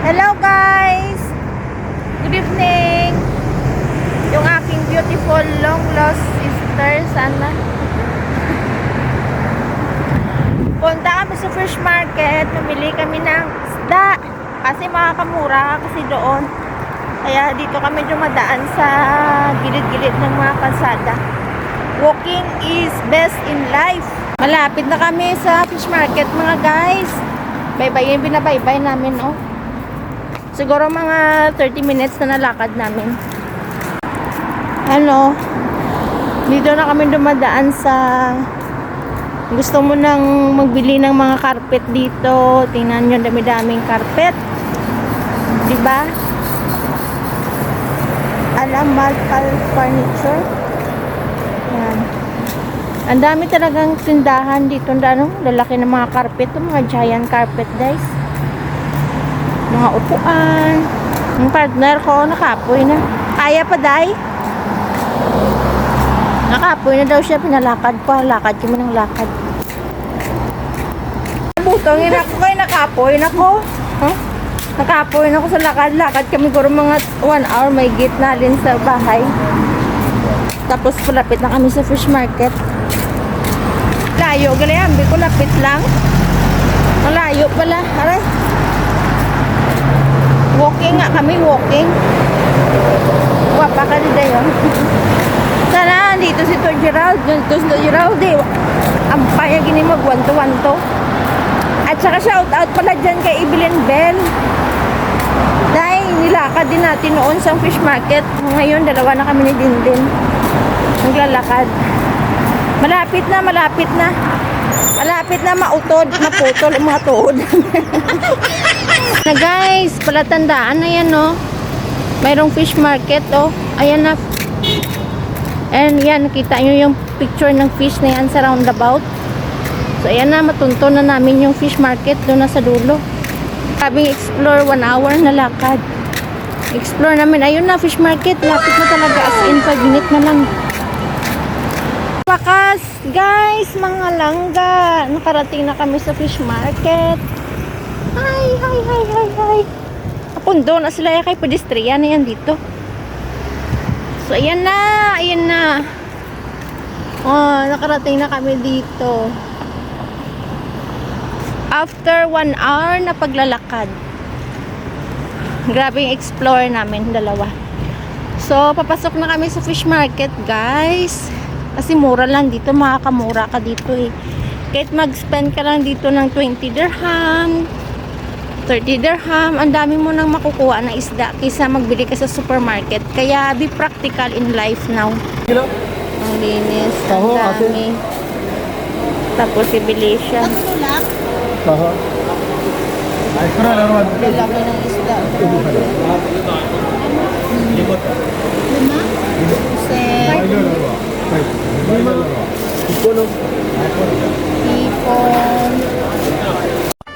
Hello guys! Good evening! Yung aking beautiful long lost sister, sana. Punta kami sa fish market, namili kami ng isda. Kasi makakamura kasi doon. Kaya dito kami dumadaan sa gilid-gilid ng mga kalsada. Walking is best in life. Malapit na kami sa fish market mga guys. Bye-bye yung binabaybay namin, oh. Siguro mga 30 minutes na nalakad namin. Ano, dito na kami dumadaan sa gusto mo nang magbili ng mga carpet dito. Tingnan nyo, dami-daming carpet. Diba? Alam, Malpal Furniture. Yan. Ang dami talagang tindahan dito. Ano, lalaki ng mga carpet. mga giant carpet, guys. Mga upuan. Yung partner ko, nakapoy na. Kaya pa, day? Nakapoy na daw siya. Pinalakad pa. Lakad kami ng lakad. Butongin ako kayo nakapoy. Nako. Huh? Nakapoy na ako sa lakad. Lakad kami guro mga 1 hour. May gate na rin sa bahay. Tapos palapit na kami sa fish market. Layo, galayambi ko lapit lang. Malayo pala. Aray. Walking nga kami, walking. Wapa ka din dayo. Sana dito si Tor Gerald. Dito si Tor Gerald eh. Ang paya gini mag one to one to. At saka shout out pala dyan kay Evelyn Bell. Dahil nilakad din natin noon sa fish market. Ngayon, dalawa na kami ni Dindin. Naglalakad. Malapit na, malapit na. Malapit na mautod, maputol ang na guys, palatandaan na yan no. Mayroong fish market oh. Ayan na. And yan, nakita nyo yung picture ng fish na yan sa roundabout. So ayan na, matunto na namin yung fish market doon na sa dulo. Sabing explore one hour na lakad. Explore namin. Ayun na, fish market. Lapit na talaga as in 5 minute na lang. Wakas, guys, mga langga. Nakarating na kami sa fish market. Hi, hi, hi, hi, hi. Apundo na sila kay pedestrian na yan dito. So, ayan na, ayan na. Oh, nakarating na kami dito. After one hour na paglalakad. Grabe yung explore namin, dalawa. So, papasok na kami sa fish market, guys. Kasi mura lang dito, makakamura ka dito eh. Kahit mag-spend ka lang dito ng 20 dirham, 30 dirham, ang dami mo nang makukuha na isda kaysa magbili ka sa supermarket. Kaya be practical in life now. Kilo? Ang linis, ang dami. Tapos ibili siya. Aha. Ay, kura na naman. Lalaki ng isda. Lima? Ay, lima.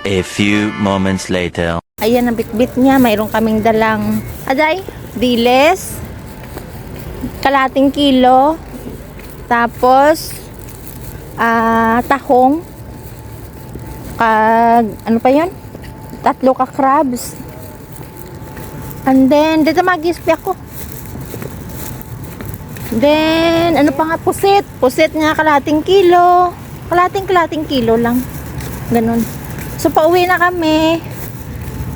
A few moments later. Ayan ang bitbit niya. Mayroon kaming dalang aday, diles, kalating kilo, tapos ah tahong, kag ano pa yun? Tatlo ka crabs. And then, dito mag-ispi ako. Then, ano pa nga, pusit. Pusit nga kalating kilo. Kalating kalating kilo lang. Ganun. So, pauwi na kami.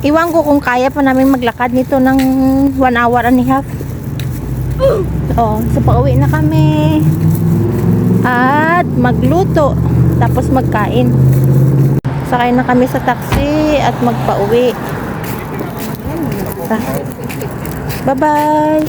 Iwan ko kung kaya pa namin maglakad nito ng one hour and a half. Oh, so pauwi na kami. At magluto. Tapos magkain. Sakay na kami sa taxi at magpauwi. Bye-bye!